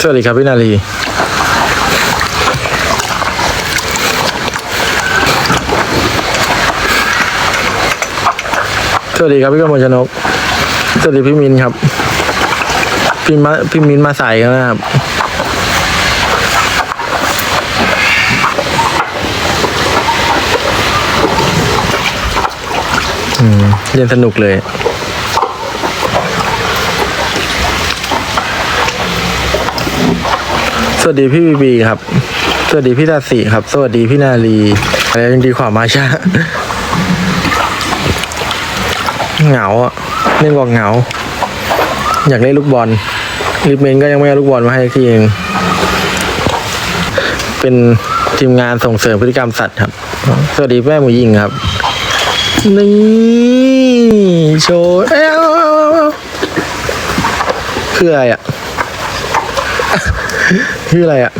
สวัสดีครับพี่นาลีสวัสดีครับพี่กมลชนกสวัสดีพี่มินครับ พี่มาพี่มินมาใส่กันนะครับ อืมเรียนสนุกเลย วัสดีพี่บีบีครับ สวัสดีพี่ตาสีครับ สวัสดีพี่นาลีอะไรยังดีกว่ามาชาเหงาอะเล่นบอกเหงา อยากเล่นลูกบอลลิปเมนก็ยังไม่เอาลูกบอลมาให้ทีเองเป็นทีมงานส่งเสริมพฤติกรรมสัตว์ครับ สวัสดีแม่หมูยิงครับ นี่โชว์เอ้าคืออะไรอะ คืออะไรอะ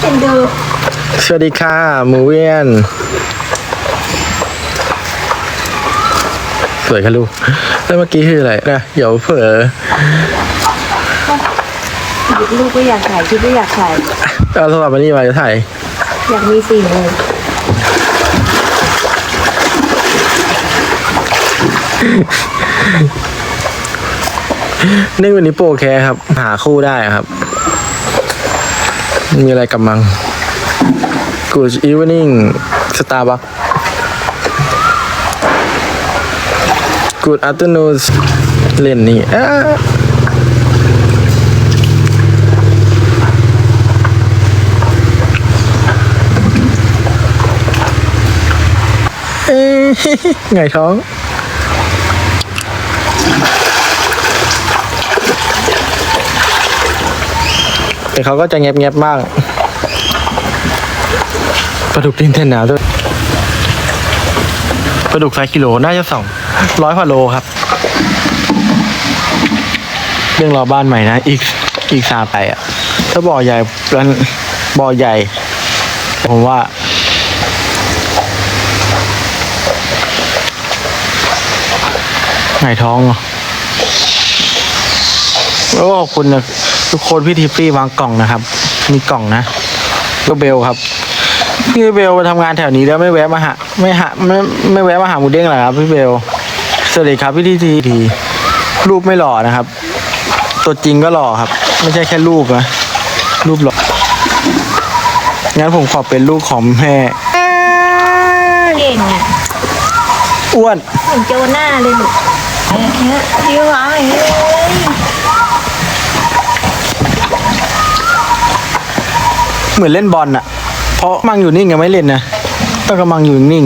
เป็นดูสวัสดีค่ะหมูเวียน สวยค่ะลูกแล้วเมื่อกี้คืออะไรนะเดี๋ยวเผลอลูกก็อยากถ่ายคิดก็อยากถ่ายเอาโทรศัพท์มานี่มาจะถ่ายอยากมีสี่โมง นี่วันนี้โปแคร์ครับ หาคู่ได้ครับ มีอะไรกำมัง Good evening Starbucks Good afternoon เล่นนี่ไงท้อง แต่เขาก็จะเงียบเงียบๆบ้างปลาดุกดินเทนหนาวด้วยปลาดุกไซส์กิโลน่าจะสองร้อยกว่าโลครับ เรื่องรอบ้านใหม่นะ อีกอีกสามไปอะ ถ้าบ่อใหญ่แล้วบ่อใหญ่ ผมว่าไงท้องเหรอแล้วก็ขอบคุณนะ ทุกคนพี่ทิฟฟี่วางกล่องนะครับ มีกล่องนะก็เบลครับพี่เบลมาทำงานแถวนี้แล้วไม่แวะมาหาไม่หาไม่ไม่แวะมาหาหมูเด้งเหรอครับพี่เบลสวัสดีครับพี่ทีทีทีรูปไม่หล่อนะครับ ตัวจริงก็หล่อครับ ไม่ใช่แค่รูปนะรูปหล่องั้นผมขอเป็นลูกของแม่เก่งอะอ้วนเหมือนโจน่าเลยลูกเนี่ยยิ้มหวานอย่างนี้เลย เหมือนเล่นบอลอะเพราะมังอยู่นิ่งยังไม่เล่นนะต้องกำลังอยู่นิ่ง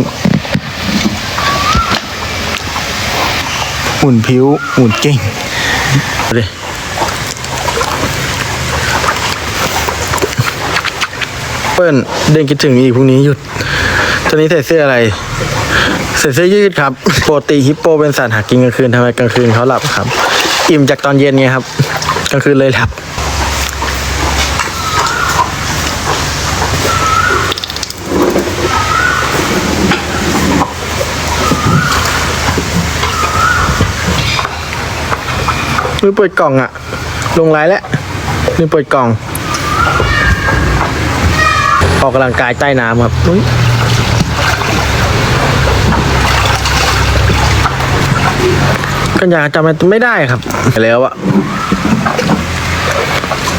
หมุนผิวหมุนเก่งเลยเปิ้ลเดินคิดถึงอีกพรุ่งนี้หยุด ตอนนี้ใส่เสื้ออะไรใส่เสื้อยืดครับปกติฮิปโปเป็นสัตว์หากินกลางคืนทำไมกลางคืนเขาหลับครับ อิ่มจากตอนเย็นไงครับกลางคืนเลยหลับ ลืมเปิดกล่องอะลงไลน์แล้วลืมเปิดกล่องออกกำลังกายใต้น้ำครับอุ๊ยกันอยากจำไม่ได้ครับแล้วอะ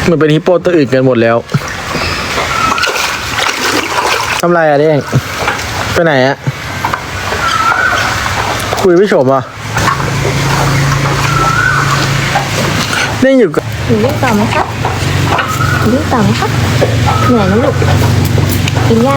มันเป็นฮิปโปตัวอื่นกันหมดแล้วทำไรอะเด้งไปไหนอะคุยไม่ชมอะ เล่นอยู่กับหนูเล่นต่อไ